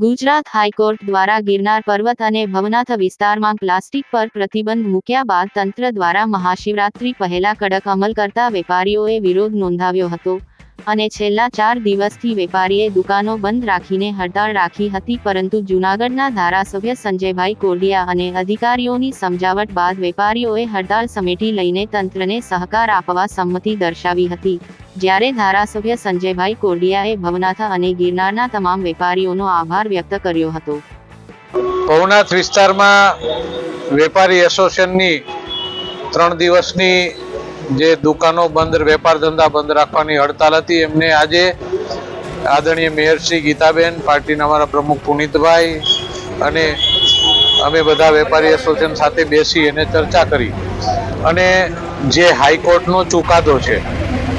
Gujarat high court દ્વારા ગિરનાર પર્વત અને ભવનાથ વિસ્તારમાં પ્લાસ્ટિક પર પ્રતિબંધ મૂક્યા બાદ તંત્ર દ્વારા મહાશિવરાત્રી પહેલા કડક અમલ કરતા વેપારીઓએ વિરોધ નોંધાવ્યો હતો. અને છેલ્લા ચાર દિવસથી વેપારીએ દુકાનો બંધ રાખીને હડતાળ રાખી હતી, પરંતુ જૂનાગઢના ધારાસભ્ય સંજયભાઈ કોરડિયા અને અધિકારીઓની સમજાવટ બાદ વેપારીઓએ હડતાળ સમેટી લઈને તંત્રને સહકાર આપવા સંમતિ દર્શાવી હતી. જ્યારે ધારાસભ્ય સંજયભાઈ કોડિયાએ ભવનાથ અને ગિરનારના તમામ વેપારીઓનો આભાર વ્યક્ત કર્યો હતો. ભવનાથ વિસ્તારમાં વેપારી એસોસિએશનની ત્રણ દિવસની જે દુકાનો બંધ, વેપાર ધંધા બંધ રાખવાની હડતાલ હતી, એમને આજે આદરણીય મેયર શ્રી ગીતાબેન, પાર્ટીના અમારા પ્રમુખ પુનિતભાઈ અને અમે બધા વેપારી એસોસિએશન સાથે બેસી અને ચર્ચા કરી. અને જે હાઈકોર્ટનો ચુકાદો છે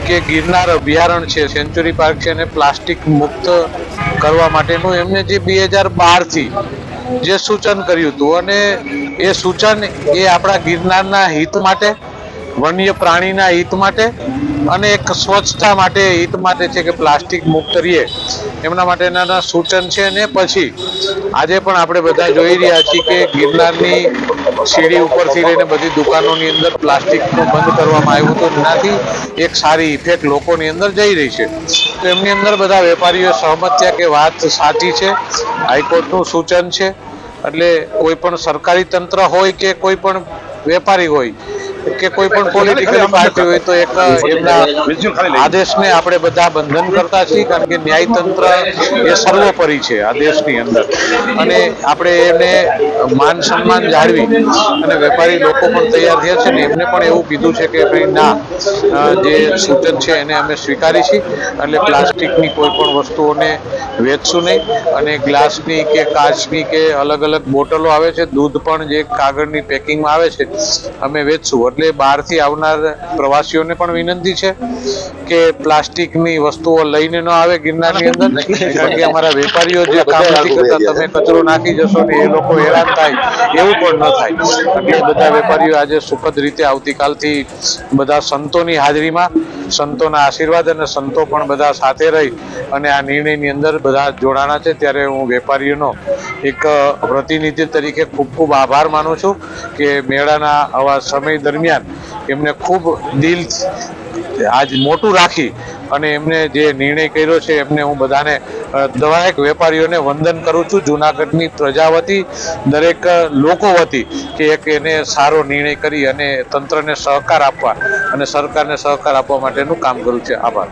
કે ગિરનાર અભયારણ્ય છે, સેન્ચુરી પાર્ક છે એને પ્લાસ્ટિક મુક્ત કરવા માટેનું, એમને જે બે હજાર બારથી જે સૂચન કર્યું હતું અને એ સૂચન એ આપણા ગિરનારના હિત માટે વન્ય પ્રાણીના હિત માટે અને એક સ્વચ્છતા માટે હિત માટે છે કે પ્લાસ્ટિક મુક્ત રહીએ. એમના માટેના સૂચન છે ને પછી આજે પણ આપણે બધા જોઈ રહ્યા છીએ કે ગિરનારની સીડી ઉપરથી લઈને બધી દુકાનોની અંદર પ્લાસ્ટિકનું બંધ કરવામાં આવ્યું હતું એનાથી એક સારી ઇફેક્ટ લોકોની અંદર જઈ રહી છે. તો એમની અંદર બધા વેપારીઓ સહમત થયા કે વાત સાચી છે, હાઈકોર્ટનું સૂચન છે. એટલે કોઈ પણ સરકારી તંત્ર હોય કે કોઈ પણ વેપારી હોય કે કોઈ પણ પોલિટિકલ પાર્ટી હોય તો એક એમના આદેશને આપણે બધા બંધન કરતા છીએ કારણ કે ન્યાયતંત્ર એ સર્વોપરી છે આ દેશની અંદર. અને આપણે એને માન સન્માન જાળવી અને વેપારી લોકો પણ તૈયાર થયા છે ને એમને પણ એવું કીધું છે કે ભાઈ ના જે સૂચન છે એને અમે સ્વીકારી છીએ. એટલે પ્લાસ્ટિકની કોઈ પણ વસ્તુઓને વેચશું નહીં અને ગ્લાસની કે કાચની કે અલગ અલગ બોટલો આવે છે દૂધ પણ જે કાગળની પેકિંગમાં આવે છે અમે વેચશું. એટલે બહારથી આવનાર પ્રવાસીઓને પણ વિનંતી છે કે પ્લાસ્ટિકની વસ્તુઓ લઈને ન આવે ગિરનારની અંદર કારણ કે અમારા વેપારીઓ જે કામ નથી કરતા તમે કચરો નાખી જશો ને એ લોકો હેરાન થાય એવું પણ ન થાય. એટલે બધા વેપારીઓ આજે સુખદ રીતે આવતીકાલથી બધા સંતોની હાજરીમાં સંતોના આશીર્વાદ અને સંતો પણ બધા સાથે રહી અને આ નિર્ણયની અંદર બધા જોડાણા છે. ત્યારે હું વેપારીઓનો એક પ્રતિનિધિ તરીકે ખૂબ ખૂબ આભાર માનું છું કે મેળાના આવા સમય દરમિયાન એમને ખૂબ દિલ આજ મોટું રાખી અને એમને જે નિર્ણય કર્યો છે એમને હું બધાને દરેક વેપારીઓને વંદન કરું છું. જુનાગઢની પ્રજા વતી દરેક લોકો વતી કે એક એને સારો નિર્ણય કરી અને તંત્રને સહકાર આપવા અને સરકારને સહકાર આપવા માટેનું કામ કર્યું છે. આભાર.